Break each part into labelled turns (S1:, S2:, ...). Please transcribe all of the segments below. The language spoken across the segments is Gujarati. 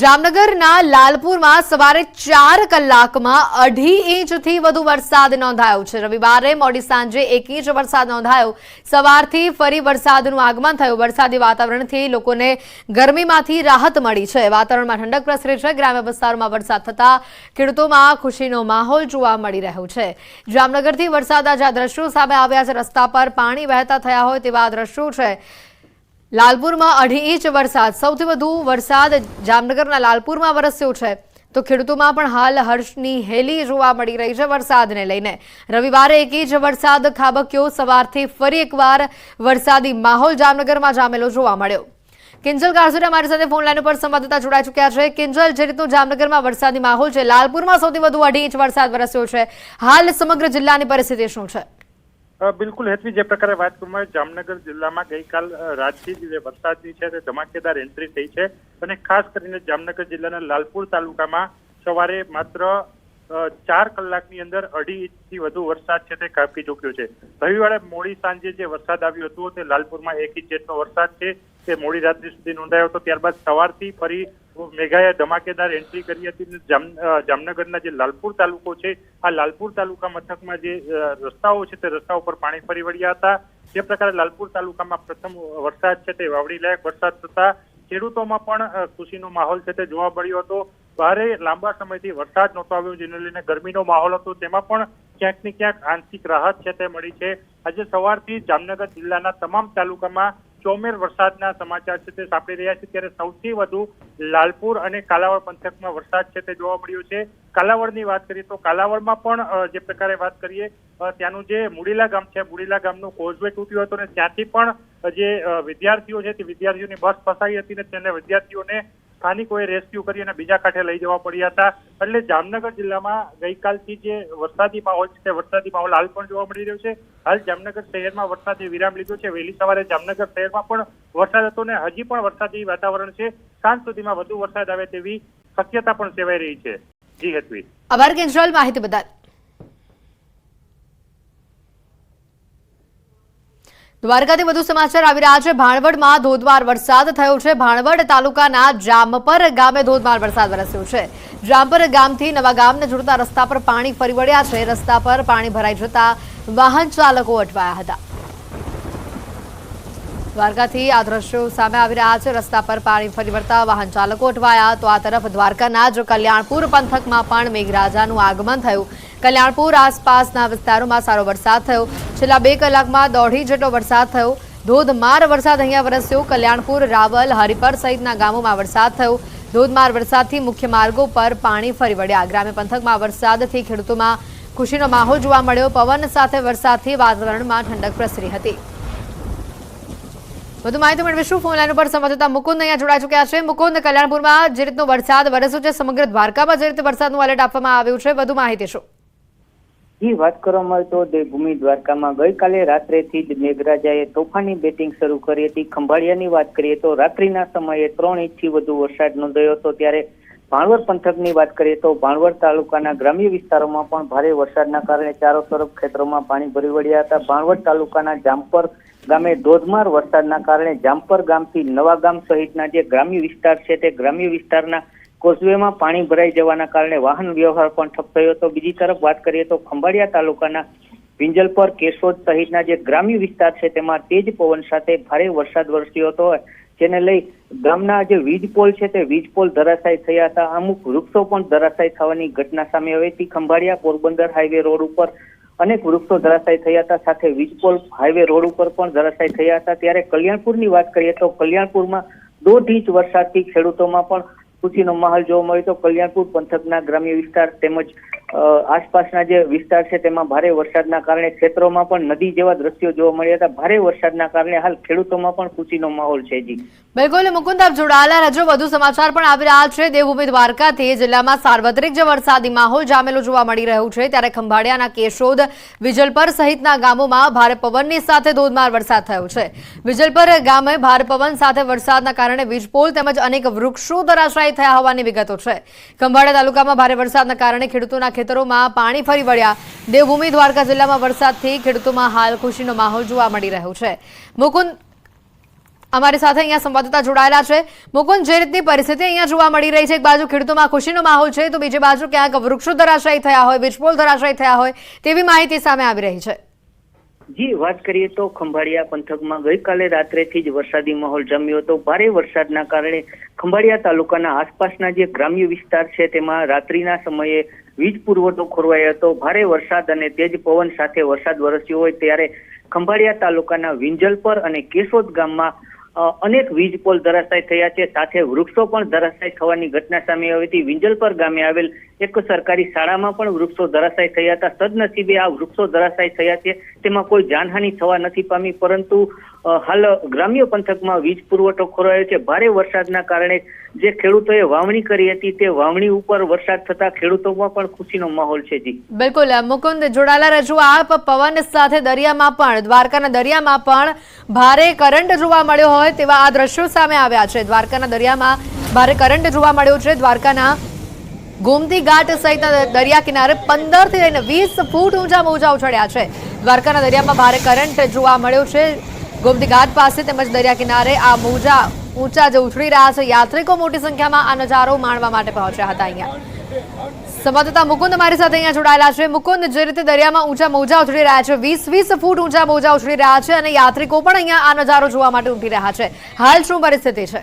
S1: જામનગરના લાલપુરમાં સવારે ચાર કલાકમાં અઢી ઇંચથી વધુ વરસાદ નોંધાયો છે. રવિવારે મોડી સાંજે એક ઇંચ વરસાદ નોંધાયો. સવારથી ફરી વરસાદનું આગમન થયું. વરસાદી વાતાવરણથી લોકોને ગરમીમાંથી રાહત મળી છે. વાતાવરણમાં ઠંડક પ્રસરી છે. ગ્રામ્ય વિસ્તારોમાં વરસાદ થતા ખેડૂતોમાં ખુશીનો માહોલ જોવા મળી રહ્યો છે. જામનગરથી વરસાદના જ્યાં દ્રશ્યો સામે આવ્યા છે. રસ્તા પર પાણી વહેતા થયા હોય તેવા દ્રશ્યો છે. લાલપુરમાં અઢી ઇંચ વરસાદ. સૌથી વધુ વરસાદ જામનગરના લાલપુરમાં વરસ્યો છે. તો ખેડૂતોમાં પણ હાલ હર્ષની હેલી જોવા મળી રહી છે વરસાદને લઈને. રવિવારે એક ઇંચ વરસાદ ખાબક્યો. સવારથી ફરી એકવાર વરસાદી માહોલ જામનગરમાં જામેલો જોવા મળ્યો. કિંજલ કારસુરા મારી સાથે ફોન લાઈન ઉપર સંવાદદાતા જોડાઈ ચૂક્યા છે. કિંજલ, જે રીતનું જામનગરમાં વરસાદી માહોલ છે, લાલપુરમાં સૌથી વધુ અઢી ઇંચ વરસાદ વરસ્યો છે. હાલ સમગ્ર જિલ્લાની પરિસ્થિતિ શું છે?
S2: બિલકુલ હેતવી, જે પ્રકારે વાત કરવામાં જામનગર જિલ્લામાં ગઈકાલ રાતથી જ વરસાદની છે તે ધમાકેદાર એન્ટ્રી થઈ છે. અને ખાસ કરીને જામનગર જિલ્લાના લાલપુર તાલુકામાં સવારે માત્ર ચાર કલાકની અંદર અઢી ઇંચથી વધુ વરસાદ છે તે કાપી ચૂક્યો છે. રવિવારે મોડી સાંજે જે વરસાદ આવ્યો હતો તે લાલપુરમાં એક ઇંચ જેટલો વરસાદ છે. તે મોડી રાત્રિ સુધી નોંધાયો હતો. ત્યારબાદ સવારથી ફરી મેઘાએ ધમાકેદાર એન્ટ્રી કરી હતી જામનગરના જે લાલપુર તાલુકો છે, આ લાલપુર તાલુકા મથકમાં જે રસ્તાઓ છે તે રસ્તા ઉપર પાણી ફરી વળ્યા હતા. જે પ્રકારે લાલપુર તાલુકામાં પ્રથમ વરસાદ છે તે વાવડી લાયક વરસાદ થતા ખેડૂતોમાં પણ ખુશીનો માહોલ છે તે જોવા મળ્યો હતો. ભારે લાંબા સમયથી વરસાદ નહોતો આવ્યો. જેને લઈને ગરમીનો માહોલ હતો. તેમાં પણ ક્યાંક ને ક્યાંક આંશિક રાહત છે તે મળી છે. આજે સવારથી જામનગર જિલ્લાના તમામ તાલુકામાં ચોમેર વરસાદના સમાચાર છે તે સાંપડી રહ્યા છે. ત્યારે સૌથી વધુ લાલપુર અને કાલાવડ પંથકમાં વરસાદ છે તે જોવા મળ્યો છે. કાલાવડની વાત કરીએ તો કાલાવડમાં પણ જે પ્રકારે વાત કરીએ ત્યાંનું જે મુડીલા ગામ છે, મુડીલા ગામનું કોઝવે તૂટ્યું હતું અને ત્યાંથી પણ જે વિદ્યાર્થીઓ છે તે વિદ્યાર્થીઓની બસ ફસાઈ હતી ને તેને વિદ્યાર્થીઓને સ્થાનિકોએ રેસ્ક્યુ કરી અને બીજા કાંઠે લઈ જવા પડ્યા હતા. એટલે જામનગર જિલ્લામાં ગઈકાલથી જે વરસાદી માહોલ છે, વરસાદી માહોલ હાલ પણ જોવા મળી રહ્યો છે. હાલ જામનગર શહેરમાં વરસાદે વિરામ લીધો છે. વહેલી સવારે જામનગર શહેરમાં પણ વરસાદ હતો ને હજી પણ વરસાદી વાતાવરણ છે. સાંજ સુધીમાં વધુ વરસાદ આવે તેવી શક્યતા પણ સેવાઈ રહી છે. જી હેતવી
S1: આભાર કેન્દ્રલ માહિતી બદલ. દ્વારકાથી વધુ સમાચાર આવી રહ્યા છે. ભાણવડમાં ધોધમાર વરસાદ થયો છે. ભાણવડ તાલુકાના જામપર ગામે ધોધમાર વરસાદ વરસ્યો છે. જામપર ગામથી નવા ગામને જોડતા રસ્તા પર પાણી ફરી વળ્યા છે. રસ્તા પર પાણી ભરાઈ જતા વાહન ચાલકો અટવાયા હતા. દ્વારકાથી આ દ્રશ્યો સામે આવી રહ્યા છે. રસ્તા પર પાણી ફરી વળતા વાહન ચાલકો અટવાયા. તો આ તરફ દ્વારકાના જ કલ્યાણપુર પંથકમાં પણ મેઘરાજાનું આગમન થયું. કલ્યાણપુર આસપાસના વિસ્તારોમાં સારો વરસાદ થયો. છેલ્લા બે કલાકમાં દોઢી જેટલો વરસાદ થયો. ધોધમાર વરસાદ અહીંયા વરસ્યો. કલ્યાણપુર, રાવલ, હરિપર સહિતના ગામોમાં વરસાદ થયો. ધોધમાર વરસાદથી મુખ્ય માર્ગો પર પાણી ફરી વળ્યા. ગ્રામ્ય પંથકમાં વરસાદથી ખેડૂતોમાં ખુશીનો માહોલ જોવા મળ્યો. પવન સાથે વરસાદથી વાતાવરણમાં ઠંડક પ્રસરી હતી. વધુ માહિતી મેળવીશું. ફોન લાઈન ઉપર સંવાદદાતા મુકુંદ અહીંયા જોડાઈ ચૂક્યા છે. મુકુંદ, કલ્યાણપુરમાં જે રીતનો વરસાદ વરસ્યો છે, સમગ્ર દ્વારકામાં જે રીતે વરસાદનું એલર્ટ આપવામાં આવ્યું છે, વધુ માહિતી શું?
S3: જી વાત કરવામાં આવે તો દેવભૂમિ દ્વારકામાં ગઈકાલે રાત્રેથી જ મેઘરાજાએ તોફાની બેટિંગ શરૂ કરી હતી. ખંભાળિયાની વાત કરીએ તો રાત્રિના સમયે ત્રણ ઇંચથી વધુ વરસાદ નોંધાયો હતો. ત્યારે ભાણવડ પંથકની વાત કરીએ તો ભાણવડ તાલુકાના ગ્રામ્ય વિસ્તારોમાં પણ ભારે વરસાદના કારણે ચારો તરફ ખેતરોમાં પાણી ભરી વળ્યા હતા. ભાણવડ તાલુકાના જામપર ગામે ધોધમાર વરસાદના કારણે જામપર ગામથી નવા ગામ સહિતના જે ગ્રામ્ય વિસ્તાર છે તે ગ્રામ્ય વિસ્તારના કોઝવેમાં પાણી ભરાઈ જવાના કારણે વાહન વ્યવહાર પણ ઠપ થયો હતો. બીજી તરફ વાત કરીએ તો ખંભાળિયા તાલુકાના વિંજલપર કેશોદ સહિતના જે ગ્રામ્ય વિસ્તાર છે, તેમાં તેજ પવન સાથે ભારે વરસાદ વરસ્યો હતો. જેને લઈ ગામના જે વીજ પોલ છે, તે વીજ પોલ ધરાશાય થયા હતા. અમુક વૃક્ષો પણ ધરાશાય થવાની ઘટના સામે હતી. ખંભાળિયા પોરબંદર હાઈવે રોડ ઉપર અનેક વૃક્ષો ધરાશાય થયા હતા. સાથે વીજપોલ હાઈવે રોડ ઉપર પણ ધરાશાય થયા હતા. ત્યારે કલ્યાણપુરની વાત કરીએ તો કલ્યાણપુરમાં દોઢ ઇંચ વરસાદથી ખેડૂતોમાં પણ ખુશીનો માહોલ જોવા મળ્યો તો કલ્યાણપુર પંથકના ગ્રામ્ય વિસ્તાર તેમજ આસપાસના જે વિસ્તાર છે તેમાં ભારે વરસાદના કારણે ક્ષેત્રોમાં પણ નદી જેવા દ્રશ્યો જોવા મળ્યા હતા. ભારે વરસાદના કારણે હાલ ખેડૂતોમાં પણ ખુશીનો માહોલ છે જી.
S1: બિલકુલ, મુકુંદ આપ જોડાયેલા રહેજો વધુ સમાચાર પણ આવી રહ્યા છે. દેવભૂમિ દ્વારકાથી જિલ્લામાં સાર્વત્રિક જે વરસાદી માહોલ જામેલો જોવા મળી રહ્યું છે. ત્યારે ખંભાળિયાના કેશોદ, વિજલપર સહિતના ગામોમાં ભારે પવનની સાથે ધોધમાર વરસાદ થયો છે. વિજલપર ગામે ભારે પવન સાથે વરસાદના કારણે વીજપોલ તેમજ અનેક વૃક્ષો ધરાશાયી થયા હોવાની વિગતો છે. ખંભાળિયા તાલુકામાં ભારે વરસાદના કારણે ખેડૂતોના ખેતરોમાં પાણી ફરી વળ્યા. દેવભૂમિ દ્વારકા જિલ્લામાં વરસાદથી ખેડૂતોમાં હાલ ખુશીનો માહોલ જોવા મળી રહ્યો છે. મુકુંદ અમારી સાથે અહીંયા સંવાદદાતા જોડાયેલા છે. મુકુંદ, જે રીતની પરિસ્થિતિ અહીંયા જોવા મળી રહી છે, એક બાજુ ખેડૂતોમાં ખુશીનો માહોલ છે, તો બીજી બાજુ ક્યાંક વૃક્ષો ધરાશાયી થયા હોય વીજપોલ ધરાશાયી થયા હોય, તેવી માહિતી સામે આવી રહી છે.
S3: જી, વાત કરીએ તો ખંભાળિયા પંથકમાં ગઈકાલે રાત્રેથી જ વરસાદી માહોલ જમ્યો હતો. ભારે વરસાદના કારણે ખંભાળિયા તાલુકાના આસપાસના જે ગ્રામ્ય વિસ્તાર છે, તેમાં રાત્રિના સમયે વીજ પુરવઠો ખોરવાયો હતો. ભારે વરસાદ અને તેજ પવન સાથે વરસાદ વરસ્યો હોય ત્યારે ખંભાળિયા તાલુકાના વિંજલપર અને કેશોદ ગામમાં અનેક વીજ પોલ ધરાશાય થયા છે. સાથે વૃક્ષો પણ ધરાશાય થવાની ઘટના સામે આવી હતી. વિંજલપર ગામે આવેલ એક સરકારી શાળામાં પણ વૃક્ષો ધરાશાય થયા હતા. સદનસીબે આ વૃક્ષો ધરાશાય થયા છે. તેમાં કોઈ જાનહાનિ થવા નથી પામી, પરંતુ હાલ ગ્રામ્ય પંથકમાં વીજ પુરવઠો ખોરાયો છે. ભારે વરસાદના કારણે જે ખેડૂતોએ વાવણી કરી હતી તે વાવણી ઉપર વરસાદ થતા ખેડૂતોમાં પણ ખુશીનો માહોલ છે જી.
S1: બિલકુલ. મુકુંદ જોડાલા રજુ આપ પવન સાથે દરિયામાં પણ, દ્વારકાના દરિયામાં પણ ભારે કરંટ જોવા મળ્યો હોય તેવા આ દ્રશ્યો સામે આવ્યા છે. દ્વારકાના દરિયામાં ભારે કરંટ જોવા મળ્યો છે. દ્વારકાના ગોમતી ઘાટ સહિત દરિયા કિનારે પંદરથી લઈને વીસ ફૂટ ઊંચા મોજા ઉછળ્યા છે. દ્વારકાના દરિયામાં ભારે કરંટ જોવા મળ્યો છે. ગોમતી ઘાટ પાસે તેમજ દરિયા કિનારે આ મોજા ઊંચા જે ઉછળી રહ્યા છે, યાત્રિકો મોટી સંખ્યામાં આ નજારો માણવા માટે પહોંચ્યા હતા અહીંયા. સંવાદદાતા મુકુંદ મારી સાથે અહીંયા જોડાયેલા છે. મુકુંદ, જે રીતે દરિયામાં ઊંચા મોજા ઉછળી રહ્યા છે, વીસ વીસ ફૂટ ઊંચા મોજા ઉછળી રહ્યા છે અને યાત્રિકો પણ અહીંયા આ નજારો જોવા માટે ઉઠી રહ્યા છે. હાલ શું પરિસ્થિતિ છે?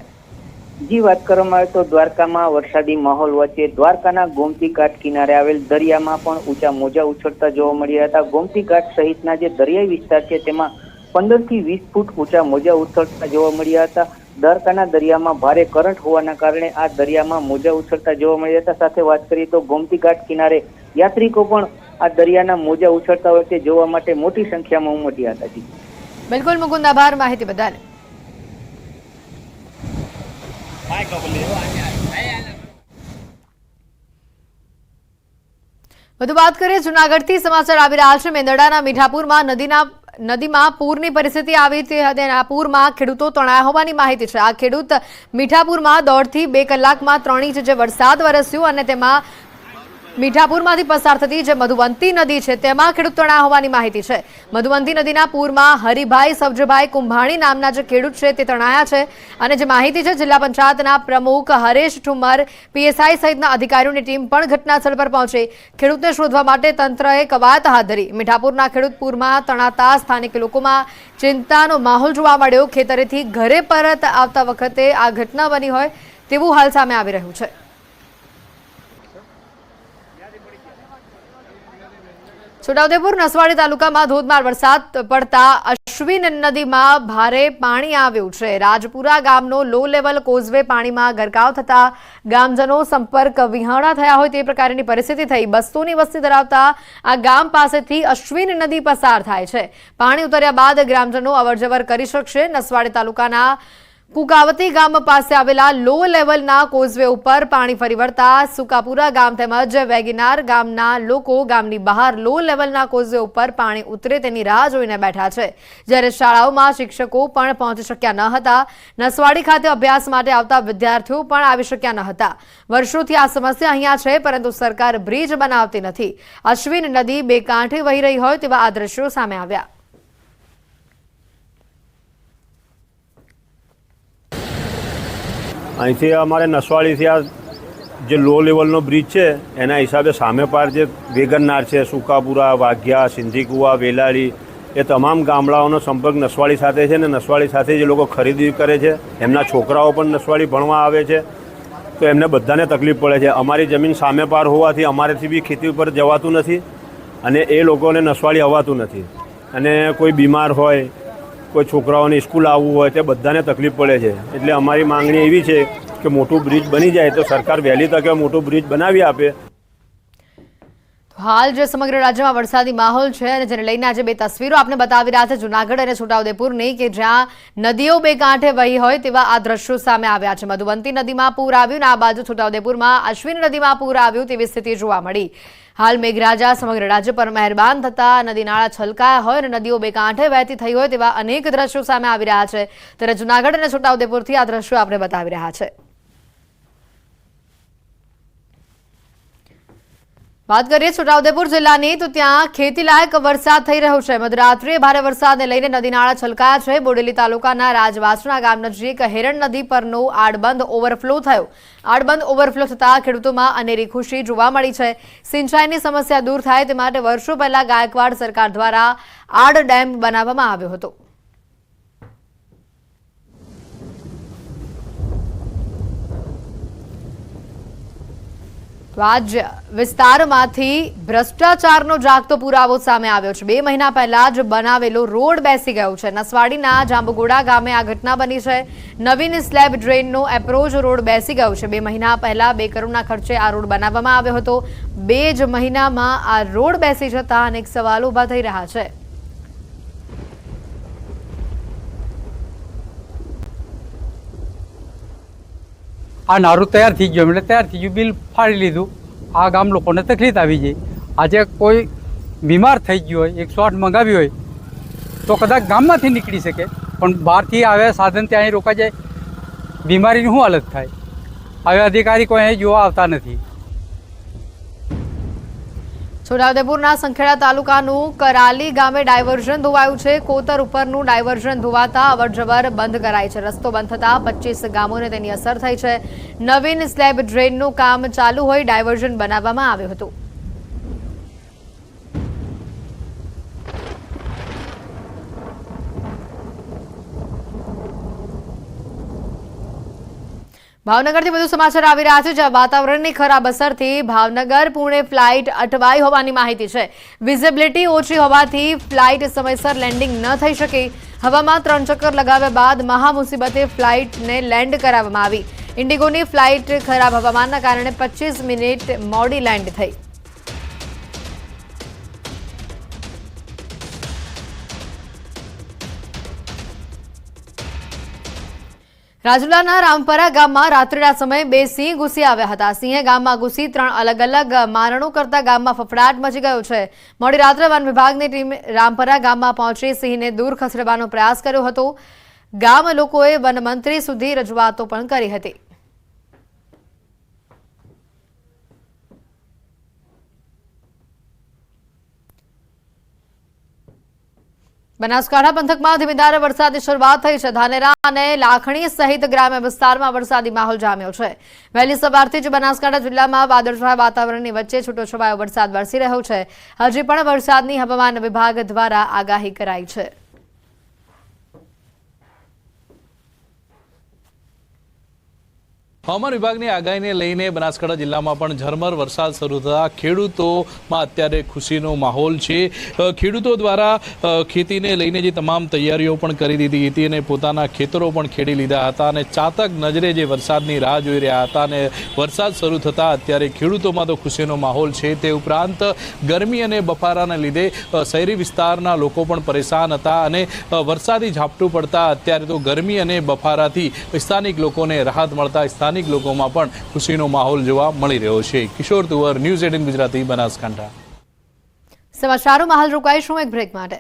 S3: જી, વાત કરવામાં આવે તો દ્વારકામાં વરસાદી માહોલ વચ્ચે દ્વારકાના ગોમતી ઘાટ કિનારે આવેલ દરિયામાં પણ ઊંચા મોજા ઉછળતા જોવા મળ્યા હતા. ગોમતી ઘાટ સહિતના જે દરિયાઈ વિસ્તાર છે, તેમાં પંદરથી વીસ ફૂટ ઊંચા મોજા ઉછળતા જોવા મળ્યા હતા. દ્વારકાના દરિયામાં ભારે કરંટ હોવાના કારણે આ દરિયામાં મોજા ઉછળતા જોવા મળ્યા હતા. સાથે વાત કરીએ તો ગોમતી ઘાટ કિનારે યાત્રિકો પણ આ દરિયાના મોજા ઉછળતા તે જોવા માટે મોટી સંખ્યામાં ઉમટ્યા હતા.
S1: બિલકુલ, મુકુંદ, આભાર. માહિતી બદલ. વધુ વાત કરીએ, જુનાગઢથી સમાચાર આવી રહ્યા છે. મેંદરડાના મીઠાપુરમાં નદીના નદીમાં પૂરની પરિસ્થિતિ આવી હતી આ પૂરમાં ખેડૂતો તણાયા હોવાની માહિતી છે. આ ખેડૂત મીઠાપુરમાં દોઢથી બે કલાકમાં ત્રણ ઇંચ જે વરસાદ વરસ્યો અને તેમાં મીઠાપુરમાંથી પસાર થતી જે મધુવંતી નદી છે, તેમાં ખેડૂત તણાવ હોવાની માહિતી છે. મધુવંતી નદીના પૂરમાં હરિભાઈ સબજભાઈ કુંભાણી નામના જે ખેડૂત છે, તે તણાયા છે અને જે માહિતી છે, જિલ્લા પંચાયતના પ્રમુખ હરેશ ઠુમર, પીએસઆઈ સહિતના અધિકારીઓની ટીમ પણ ઘટનાસ્થળ પર પહોંચી. ખેડૂતને શોધવા માટે તંત્રએ કવાયત હાથ ધરી. મીઠાપુરના ખેડૂત પૂરમાં તણાતા સ્થાનિક લોકોમાં ચિંતાનો માહોલ જોવા મળ્યો. ખેતરેથી ઘરે પરત આવતા વખતે આ ઘટના બની હોય તેવું હાલ સામે આવી રહ્યું છે. છોટાઉદેપુર નસવાડી તાલુકામાં ધોધમાર વરસાદ પડતા અશ્વિન નદીમાં ભારે પાણી આવ્યું છે. રાજપુરા ગામનો લો લેવલ કોઝવે પાણીમાં ગરકાવ થતા ગામજનો સંપર્ક વિહાણા થયા હોય તે પ્રકારની પરિસ્થિતિ થઈ. બસોની વસ્તી ધરાવતા આ ગામ પાસેથી અશ્વિન નદી પસાર થાય છે. પાણી ઉતર્યા બાદ ગ્રામજનો અવરજવર કરી શકશે. નસવાડી તાલુકાના કુકાવતી ગામ પાસે આવેલા લો લેવલના કોઝવે ઉપર પાણી ફરી વળતા સુકાપુરા ગામ તેમજ વેગીનાર ગામના લોકો ગામની બહાર લો લેવલના કોઝવે ઉપર પાણી ઉતરે તેની રાહ જોઈને બેઠા છે. જ્યારે શાળાઓમાં શિક્ષકો પણ પહોંચી શક્યા ન હતા. નસવાડી ખાતે અભ્યાસ માટે આવતા વિદ્યાર્થીઓ પણ આવી શક્યા ન હતા. વર્ષોથી આ સમસ્યા અહીંયા છે, પરંતુ સરકાર બ્રિજ બનાવતી નથી. અશ્વિન નદી બે કાંઠે વહી રહી હોય તેવા આ દ્રશ્યો સામે આવ્યા.
S4: અહીંથી અમારે નસવાડીથી આ જે લો લેવલનો બ્રિજ છે, એના હિસાબે સામે પાર જે વેગનનાર છે, સુકાપુરા, વાઘિયા, સિંધીકુવા, વેલાળી, એ તમામ ગામડાઓનો સંપર્ક નસવાડી સાથે છે ને નસવાડી સાથે જે લોકો ખરીદી કરે છે, એમના છોકરાઓ પણ નસવાડી ભણવા આવે છે, તો એમને બધાને તકલીફ પડે છે. અમારી જમીન સામે પાર હોવાથી અમારેથી બી ખેતી ઉપર જવાતું નથી અને એ લોકોને નસવાડી આવવાતું નથી. અને કોઈ બીમાર હોય કોઈ છોકરાઓને સ્કૂલ આવવું હોય તે બધાને તકલીફ પડે છે. એટલે અમારી માંગણી એવી છે કે મોટું બ્રિજ બની જાય તો સરકાર વહેલી તકે મોટું બ્રિજ બનાવી આપે.
S1: હાલ જે સમગ્ર રાજ્યમાં વરસાદી માહોલ છે અને જેને લઈને આજે બે તસવીરો આપને બતાવી રહ્યા છે, જુનાગઢ અને છોટાઉદેપુરની, કે જ્યાં નદીઓ બે કાંઠે વહી હોય તેવા આ દ્રશ્યો સામે આવ્યા છે. મધુવંતી નદીમાં પૂર આવ્યું અને આ બાજુ છોટાઉદેપુરમાં અશ્વિન નદીમાં પૂર આવ્યું તેવી સ્થિતિ જોવા મળી. હાલ મેઘરાજા સમગ્ર રાજ્ય પર મહેરબાન થતા નદી નાળા છલકાયા હોય અને નદીઓ બે કાંઠે વહેતી થઈ હોય તેવા અનેક દ્રશ્યો સામે આવી રહ્યા છે. ત્યારે જુનાગઢ અને છોટાઉદેપુરથી આ દ્રશ્યો આપણે બતાવી રહ્યા છે. વાત કરીએ છોટાઉદેપુર જિલ્લાની, તો ત્યાં ખેતીલાયક વરસાદ થઈ રહ્યો છે. મધરાત્રિએ ભારે વરસાદને લઈને નદી નાળા છલકાયા છે. બોડેલી તાલુકાના રાજવાસણા ગામ નજીક હેરણ નદી પરનો આડબંધ ઓવરફ્લો થયો. આડબંધ ઓવરફ્લો થતાં ખેડૂતોમાં અનેરી ખુશી જોવા મળી છે. સિંચાઈની સમસ્યા દૂર થાય તે માટે વર્ષો પહેલા ગાયકવાડ સરકાર દ્વારા આડ ડેમ બનાવવામાં આવ્યો હતો. તો વિસ્તારમાંથી ભ્રષ્ટાચારનો જાગતો પુરાવો સામે આવ્યો છે. બે મહિના પહેલા જ બનાવેલો રોડ બેસી ગયો છે. નસવાડીના જાંબુગોડા ગામે આ ઘટના બની છે. નવીન સ્લેબ ડ્રેનનો એપ્રોચ રોડ બેસી ગયો છે. બે મહિના પહેલા બે કરોડના ખર્ચે આ રોડ બનાવવામાં આવ્યો હતો. બે જ મહિનામાં આ રોડ બેસી જતા અનેક સવાલો ઊભા થઈ રહ્યા છે.
S5: આ નારું તૈયાર થઈ ગયું. એટલે તૈયાર થઈ ગયું, બિલ ફાડી લીધું. આ ગામ લોકોને તકલીફ આવી જાય આજે કોઈ બીમાર થઈ ગયું હોય એકસો આઠ મંગાવી હોય, તો કદાચ ગામમાંથી નીકળી શકે. પણ બહારથી આવે, સાધન ત્યાં રોકાઈ જાય. બીમારીની શું હાલત થાય? હવે અધિકારી કોઈ અહીં જોવા આવતા નથી.
S1: છોટાઉદેપુરના સંખેડા તાલુકાનું કરાલી ગામે ડાયવર્ઝન ધોવાયું છે. કોતર ઉપરનું ડાયવર્ઝન ધોવાતા અવરજવર બંધ કરાય છે. રસ્તો બંધ થતાં પચીસ ગામોને તેની અસર થઈ છે. નવીન સ્લેબ ડ્રેનનું કામ ચાલુ હોય ડાયવર્ઝન બનાવવામાં આવ્યું હતું. ભાવનગરથી વધુ સમાચાર આવી રહ્યા છે, જ્યાં વાતાવરણની ખરાબ અસરથી ભાવનગર પુણે ફ્લાઇટ અટવાઈ હોવાની માહિતી છે. વિઝિબિલિટી ઓછી હોવાથી ફ્લાઇટ સમયસર લેન્ડિંગ ન થઈ શકી. હવામાં ત્રણ ચક્કર લગાવ્યા બાદ મહા મુસીબતે ફ્લાઇટને લેન્ડ કરાવવામાં આવી. ઇન્ડિગોની ફ્લાઇટ ખરાબ હવામાનના કારણે પચીસ મિનિટ મોડી લેન્ડ થઈ. રાજુલાના રામપરા ગામમાં રાત્રિના સમયે બે સિંહ ઘૂસી આવ્યા હતા. સિંહે ગામમાં ઘૂસી ત્રણ અલગ અલગ મારણો કરતા ગામમાં ફફડાટ મચી ગયો છે. મોડી રાત્રે વન વિભાગની ટીમ રામપરા ગામમાં પહોંચી સિંહને દૂર ખસેડવાનો પ્રયાસ કર્યો હતો. ગામ લોકોએ વનમંત્રી સુધી રજૂઆતો પણ કરી હતી. બનાસકાંઠા પંથકમાં ધીમીધારે વરસાદની શરૂઆત થઈ છે. ધાનેરા અને લાખણી સહિત ગ્રામ્ય વિસ્તારમાં વરસાદી માહોલ જામ્યો છે. વહેલી સવારથી જ બનાસકાંઠા જિલ્લામાં વાદળછાયા વાતાવરણની વચ્ચે છૂટોછવાયો વરસાદ વરસી રહ્યો છે. હજી પણ વરસાદની હવામાન વિભાગ દ્વારા આગાહી કરાઈ છે.
S6: હવામાન વિભાગની આગાહીને લઈને બનાસકાંઠા જિલ્લામાં પણ ઝરમર વરસાદ શરૂ થતા ખેડૂતોમાં અત્યારે ખુશીનો માહોલ છે. ખેડૂતો દ્વારા ખેતીને લઈને જે તમામ તૈયારીઓ પણ કરી દીધી હતી અને પોતાના ખેતરો પણ ખેડી લીધા હતા અને ચાતક નજરે જે વરસાદની રાહ જોઈ રહ્યા હતા અને વરસાદ શરૂ થતાં અત્યારે ખેડૂતોમાં તો ખુશીનો માહોલ છે. તે ઉપરાંત ગરમી અને બફારાને લીધે શહેરી વિસ્તારના લોકો પણ પરેશાન હતા અને વરસાદી ઝાપટું પડતા અત્યારે તો ગરમી અને બફારાથી સ્થાનિક લોકોને રાહત મળતા સ્થાનિક લોકોમાં પણ ખુશીનો માહોલ જોવા મળી રહ્યો છે. Kishor Tuvar news eighteen Gujarati Banaskantha.
S1: સમાચારોમાં હાલ રોકાઈશું એક બ્રેક માટે.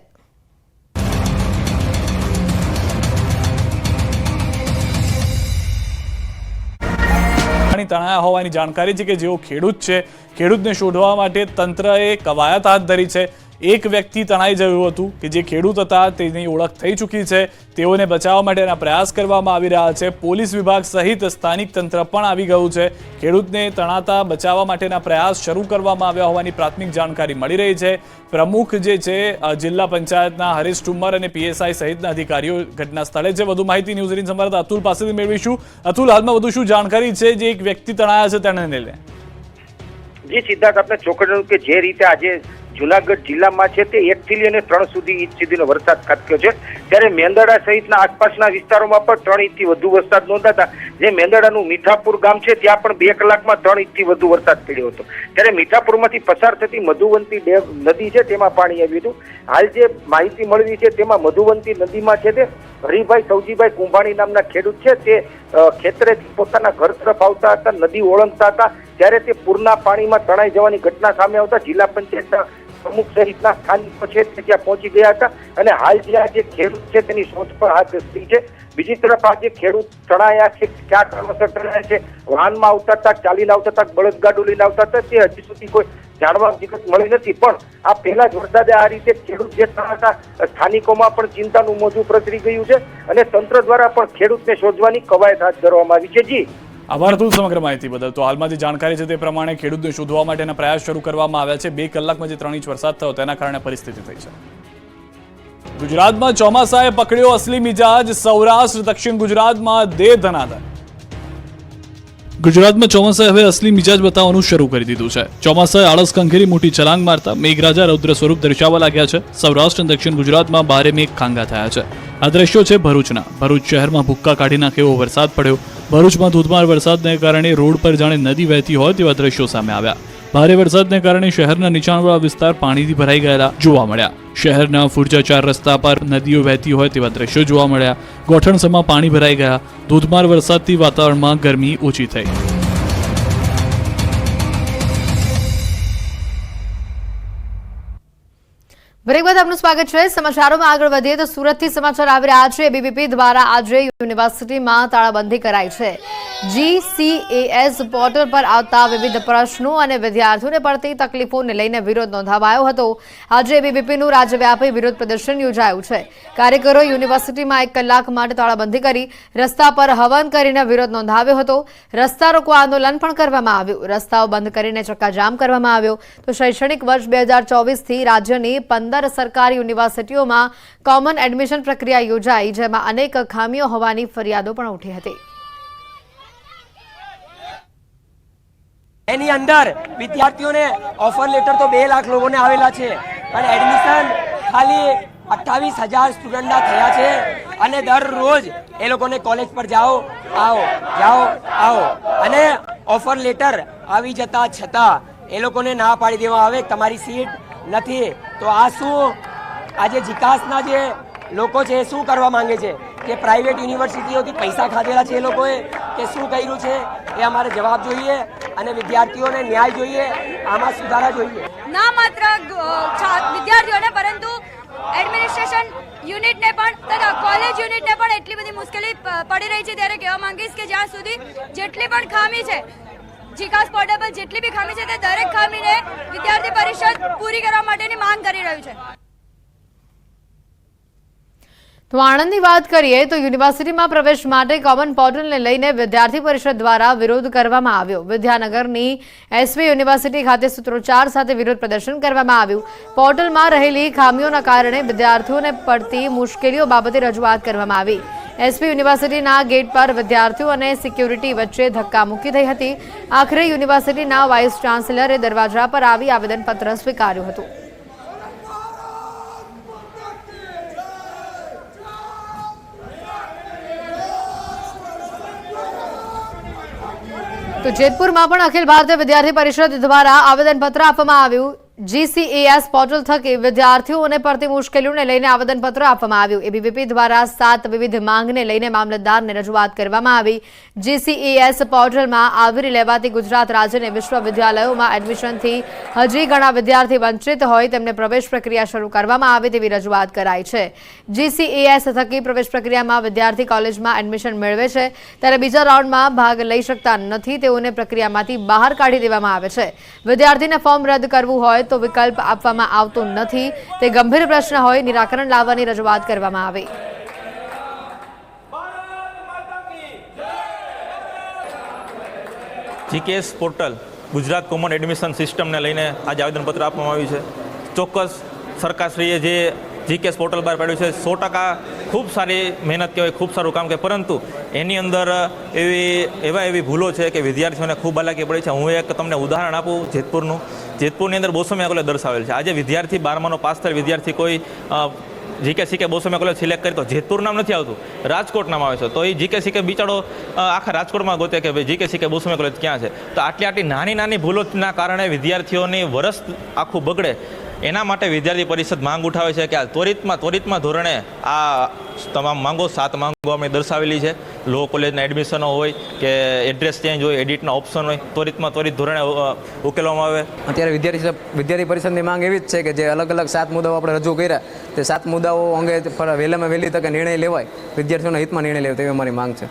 S7: તણાયા હોવાની જાણકારી છે કે જેઓ ખેડૂત છે ખેડૂતને શોધવા માટે તંત્રએ કવાયત હાથ ધરી છે. એક વ્યક્તિ તણાઈ ગયું હતું કે જે ખેડૂત હતા, તેની ઓળખ થઈ ચૂકી છે. તેઓને બચાવવા માટેના પ્રયાસ કરવામાં આવી રહ્યા છે. પોલીસ વિભાગ સહિત સ્થાનિક તંત્ર પણ આવી ગયું છે. ખેડૂતને તણાતા બચાવવા માટેના પ્રયાસ શરૂ કરવામાં આવ્યા હોવાની પ્રાથમિક જાણકારી મળી રહી છે. પ્રમુખ જે છે જિલ્લા પંચાયતના હરીશ ટુમર અને પીએસઆઈ સહિતના અધિકારીઓ ઘટના સ્થળે છે. વધુ માહિતી ન્યૂઝ સંવાદદાતા અતુલ પાસેથી મેળવીશું. અતુલ, હાલમાં વધુ શું જાણકારી છે જે એક વ્યક્તિ તણાયા છે તેને લઈને
S8: સિદ્ધાર્થ, આપણે ચોખડ્યું કે જે રીતે આજે જુનાગઢ જિલ્લામાં છે તે એક થી લઈને ત્રણ સુધી ઇંચ સુધીનો વરસાદ ખાબક્યો છે. ત્યારે મેંદરડા સહિતના આસપાસના વિસ્તારોમાં પણ ત્રણ ઇંચથી વધુ વરસાદ નોંધાતા જે મેંદરડાનું મીઠાપુર ગામ છે ત્યાં પણ બે કલાકમાં ત્રણ ઇંચથી વધુ વરસાદ પડ્યો હતો. ત્યારે મીઠાપુરમાંથી પસાર થતી મધુવંતી ડેમ નદી છે તેમાં પાણી આવ્યું હતું. હાલ જે માહિતી મળવી છે તેમાં મધુવંતી નદીમાં છે તે હરિભાઈ સૌજીભાઈ કુંભાણી નામના ખેડૂત છે. તે ખેતરેથી પોતાના ઘર તરફ આવતા હતા, નદી ઓળંગતા હતા. ત્યારે તે પૂરના પાણીમાં તણાઈ જવાની ઘટના સામે આવતા જિલ્લા પંચાયતના પ્રમુખ સહિતના સ્થાનિકો છે તે ત્યાં પહોંચી ગયા હતા અને હાલ જે આ જે ખેડૂત છે તેની શોધ પણ હાથ ધરી છે. બીજી તરફ આ જે ખેડૂત તણાયા છે, ક્યાં કારણોસર તણાયા છે વાહનમાં આવતા હતા ચાલીને આવતા હતા બળદગાડું લઈને આવતા હતા, તે હજી સુધી કોઈ જાણવા વિગત મળી નથી. પણ આ પહેલા જ વરસાદે આ રીતે ખેડૂત જે તણાતા સ્થાનિકોમાં પણ ચિંતાનું મોજું પ્રસરી ગયું છે અને તંત્ર દ્વારા પણ ખેડૂતને શોધવાની કવાયત હાથ ધરવામાં આવી છે. જી.
S7: આભાર અતુલ સમગ્ર માહિતી બદલ. તો હાલમાં જે જાણકારી છે તે પ્રમાણે ખેડૂતને શોધવા માટેના પ્રયાસ શરૂ કરવામાં આવ્યા છે. બે કલાકમાં જે ત્રણ ઇંચ વરસાદ થયો તેના કારણે પરિસ્થિતિ થઈ છે. ગુજરાતમાં ચોમાસાએ પકડ્યો અસલી મિજાજ સૌરાષ્ટ્ર, દક્ષિણ ગુજરાતમાં દે ધનાધન ગુજરાતમાં ચોમાસાએ હવે અસલી મિજાજ બતાવવાનું શરૂ કરી દીધું છે. ચોમાસાએ આળસ કંખેરી મોટી છલાંગ મારતા મેઘરાજા રૌદ્ર સ્વરૂપ દર્શાવવા લાગ્યા છે. સૌરાષ્ટ્ર અને દક્ષિણ ગુજરાતમાં ભારે મેઘ ખાંગા થયા છે. આ દ્રશ્યો છે ભરૂચના. ભરૂચ શહેરમાં ભૂક્કા કાઢી નાખે એવો વરસાદ પડ્યો. ભરૂચમાં ધોધમાર વરસાદને કારણે રોડ પર જાણે નદી વહેતી હોય તેવા દ્રશ્યો સામે આવ્યા. ભારે વરસાદને કારણે શહેરના નીચાણવાળા વિસ્તાર પાણીથી ભરાઈ ગયેલા જોવા મળ્યા. શહેરના ફુરજા ચાર રસ્તા પર નદીઓ વહેતી હોય તેવા દ્રશ્યો જોવા મળ્યા. ગોઠણસમાં પાણી ભરાઈ ગયા. ધોધમાર વરસાદથી વાતાવરણમાં ગરમી ઓછી થઈ.
S1: બ્રેક બાદ આપનું સ્વાગત છે. સમાચારોમાં આગળ વધીએ તો સુરતથી સમાચાર આવી રહ્યા છે. બીબીપી દ્વારા આજે યુનિવર્સિટીમાં તાળાબંધી કરાઈ છે. જીસીએએસ પોર્ટલ પર આવતા વિવિધ પ્રશ્નો અને વિદ્યાર્થીઓને પડતી તકલીફોને લઈને વિરોધ નોંધાવાયો હતો. આજે બીબીપીનું રાજ્યવ્યાપી વિરોધ પ્રદર્શન યોજાયું છે. કાર્યકરો યુનિવર્સિટીમાં એક કલાક માટે તાળાબંધી કરી રસ્તા પર હવન કરીને વિરોધ નોંધાવ્યો હતો. રસ્તા રોકો આંદોલન પણ કરવામાં આવ્યું. રસ્તાઓ બંધ કરીને ચક્કાજામ કરવામાં આવ્યો. તો શૈક્ષણિક વર્ષ બે હજાર ચોવીસથી રાજ્યની પંદર સરકારી યુનિવર્સિટીઓમાં કોમન એડમિશન પ્રક્રિયા યોજાઈ, જેમાં અનેક ખામીઓ હોવાની ફરિયાદો પણ ઉઠી હતી.
S9: એની અંદર વિદ્યાર્થીઓને ઓફર લેટર તો બે લાખ લોકોને આવેલા છે અને એડમિશન ખાલી અઠ્ઠાવીસ હજાર સ્ટુડન્ટના થયા છે અને દરરોજ એ લોકોને કોલેજ પર જાઓ, આવો જાઓ, આવો. અને ઓફર લેટર આવી જતા છતાં એ લોકોને ના પાડી દેવા આવે, તમારી સીટ નથી. તો આ શું? આજે વિકાસના જે લોકો છે, એ શું કરવા માંગે છે? કે પ્રાઇવેટ યુનિવર્સિટીઓથી પૈસા ખાધેલા છે એ લોકોએ? કે શું કર્યું છે? એ અમારે જવાબ જોઈએ અને વિદ્યાર્થીઓને ન્યાય જોઈએ, આમાં સુધારા જોઈએ.
S10: ના માત્ર વિદ્યાર્થીઓને, પરંતુ એડમિનિસ્ટ્રેશન યુનિટને પણ તથા કોલેજ યુનિટને પણ એટલી બધી મુશ્કેલી પડી રહી છે ત્યારે કહેવા માંગીશ કે જ્યાં સુધી જેટલી પણ ખામી છે જીકાસ પોર્ટલ પર જેટલી બી ખામી છે તે દરેક ખામીને વિદ્યાર્થી પરિષદ પૂરી કરવા માટેની માંગ કરી રહ્યું છે.
S1: તો આણંદની વાત કરીએ તો યુનિવર્સિટીમાં પ્રવેશ માટે કોમન પોર્ટલને લઈને વિદ્યાર્થી પરિષદ દ્વારા વિરોધ કરવામાં આવ્યો. વિદ્યાનગરની એસવી યુનિવર્સિટી ખાતે સૂત્રોચ્ચાર સાથે વિરોધ પ્રદર્શન કરવામાં આવ્યું. પોર્ટલમાં રહેલી ખામીઓના કારણે વિદ્યાર્થીઓને પડતી મુશ્કેલીઓ બાબતે રજૂઆત કરવામાં આવી. એસપી યુનિવર્સિટીના ગેટ પર વિદ્યાર્થીઓ અને સિક્યુરિટી વચ્ચે ધક્કામુક્કી થઈ હતી. આખરે યુનિવર્સિટીના વાઇસ ચાન્સેલરે દરવાજા પર આવી આવેદનપત્ર સ્વીકાર્યું હતું. તો જેતપુરમાં પણ અખિલ ભારતીય વિદ્યાર્થી પરિષદ દ્વારા આવેદનપત્ર આપવામાં આવ્યું. જીસીએએસ પોર્ટલ થકી વિદ્યાર્થીઓને પડતી મુશ્કેલીઓને લઈને આવેદનપત્ર આપવામાં આવ્યું. એબીવીપી દ્વારા સાત વિવિધ માંગને લઈને મામલતદારને રજૂઆત કરવામાં આવી. જીસીએએસ પોર્ટલમાં આવરી લેવાતી ગુજરાત રાજ્યની વિશ્વવિદ્યાલયોમાં એડમિશનથી હજી ઘણા વિદ્યાર્થી વંચિત હોય તેમને પ્રવેશ પ્રક્રિયા શરૂ કરવામાં આવે તેવી રજૂઆત કરાઈ છે. જીસીએએસ થકી પ્રવેશ પ્રક્રિયામાં વિદ્યાર્થી કોલેજમાં એડમિશન મેળવે છે. ત્યારે બીજા રાઉન્ડમાં ભાગ લઈ શકતા નથી. તેઓને પ્રક્રિયામાંથી બહાર કાઢી દેવામાં આવે છે. વિદ્યાર્થીને ફોર્મ રદ કરવું હોય તો વિકલ્પ આપવામાં આવતો નથી. તે ગંભીર પ્રશ્ન હોય, નિરાકરણ લાવવાની રજૂઆત કરવામાં આવી.
S11: GKS portal Gujarat common admission સિસ્ટમને લઈને આજે આવેદનપત્ર આપવામાં આવ્યું છે. ચોક્કસ સરકારશ્રીએ જે જીકેએસ પોર્ટલ બહાર પાડ્યું છે, સો ટકા ખૂબ સારી મહેનત કહેવાય, ખૂબ સારું કામ કે પરંતુ એની અંદર એવી, એવા એવી ભૂલો છે કે વિદ્યાર્થીઓને ખૂબ હાલાકી પડી છે. હું એક તમને ઉદાહરણ આપું, જેતપુરનું. જેતપુરની અંદર બોસોમિયા કોલેજ દર્શાવેલ છે. આજે વિદ્યાર્થી બારમાનો પાસ થયેલ વિદ્યાર્થી કોઈ જીકે સીકે બોસમે કોલેજ સિલેક્ટ કરી તો જેતપુર નામ નથી આવતું, રાજકોટ નામ આવે છે. તો એ જીકે સીકે બિચારો આખા રાજકોટમાં ગોતે કે ભાઈ જીકે સીકે બોસોમિયા કોલેજ ક્યાં છે? તો આટલી આટલી નાની નાની ભૂલોના કારણે વિદ્યાર્થીઓની વરસ આખું બગડે. એના માટે વિદ્યાર્થી પરિષદ માંગ ઉઠાવે છે કે આ ત્વરિતમાં ત્વરિતમાં ધોરણે આ તમામ માંગો, સાત માંગો અમે દર્શાવેલી છે. લો કોલેજના એડમિશનો હોય કે એડ્રેસ ચેન્જ હોય એડિટના ઓપ્શન હોય, ત્વરિતમાં ત્વરિત ધોરણે ઉકેલવામાં આવે.
S12: અત્યારે વિદ્યાર્થી વિદ્યાર્થી પરિષદની માંગ એવી જ છે કે જે અલગ અલગ સાત મુદ્દાઓ આપણે રજૂ કર્યા, તે સાત મુદ્દાઓ અંગે વહેલામાં વહેલી તકે નિર્ણય લેવાય. વિદ્યાર્થીઓના હિતમાં નિર્ણય લેવાય તેવી અમારી માંગ છે.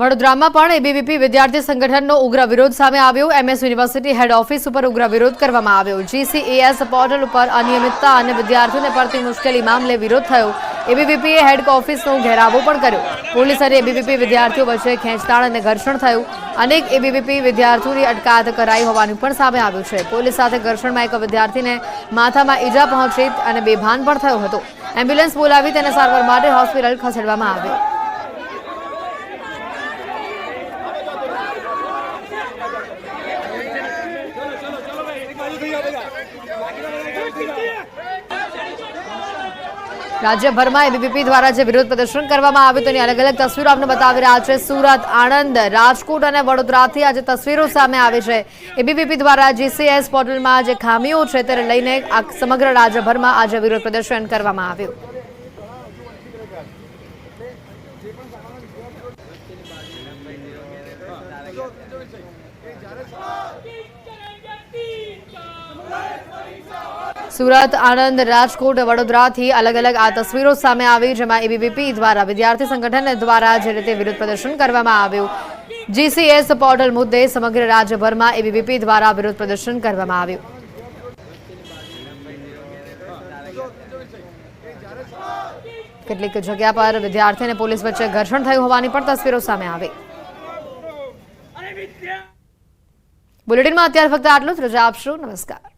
S1: વડોદરામાં પણ એબીવીપી વિદ્યાર્થી સંગઠનનો ઉગ્ર વિરોધ સામે આવ્યો. એમએસ યુનિવર્સિટી હેડ ઓફિસ ઉપર ઉગ્ર વિરોધ કરવામાં આવ્યો. જીસીએએસ પોર્ટલ ઉપર અનિયમિતતા અને વિદ્યાર્થીઓને પડતી મુશ્કેલી મામલે વિરોધ થયો. એબીવીપીએ હેડ ઓફિસનો ઘેરાવો પણ કર્યો. પોલીસ અને એબીવીપી વિદ્યાર્થીઓ વચ્ચે ખેંચતાણ અને ઘર્ષણ થયું. અનેક એબીવીપી વિદ્યાર્થીઓની અટકાયત કરાઈ હોવાનું પણ સામે આવ્યું છે. પોલીસ સાથે ઘર્ષણમાં એક વિદ્યાર્થીને માથામાં ઈજા પહોંચી અને બેભાન પણ થયો હતો. એમ્બ્યુલન્સ બોલાવી તેને સારવાર માટે હોસ્પિટલ ખસેડવામાં આવ્યો. રાજ્યભરમાં એબીપી દ્વારા જે વિરોધ પ્રદર્શન કરવામાં આવ્યું તેની અલગ અલગ તસવીરો આપણે બતાવી રહ્યા છે. સુરત, આણંદ, રાજકોટ અને વડોદરાથી આજે તસવીરો સામે આવી છે. એબીપી દ્વારા જીસીએસ પોર્ટલમાં જે ખામીઓ છે તેને લઈને આ સમગ્ર રાજ્યભરમાં આજે વિરોધ પ્રદર્શન કરવામાં આવ્યું. સુરત, આણંદ, રાજકોટ, વડોદરાથી અલગ અલગ આ તસવીરો સામે આવી, જેમાં એબીવીપી દ્વારા વિદ્યાર્થી સંગઠન દ્વારા જે રીતે વિરોધ પ્રદર્શન કરવામાં આવ્યું. જીસીએસ પોર્ટલ મુદ્દે સમગ્ર રાજ્યભરમાં એબીવીપી દ્વારા વિરોધ પ્રદર્શન કરવામાં આવ્યું. કેટલીક જગ્યા પર વિદ્યાર્થી અને પોલીસ વચ્ચે ઘર્ષણ થયું હોવાની પણ તસવીરો સામે આવી. બુલેટિનમાં અત્યારે ફક્ત આટલું જ. રજા આપશો. નમસ્કાર.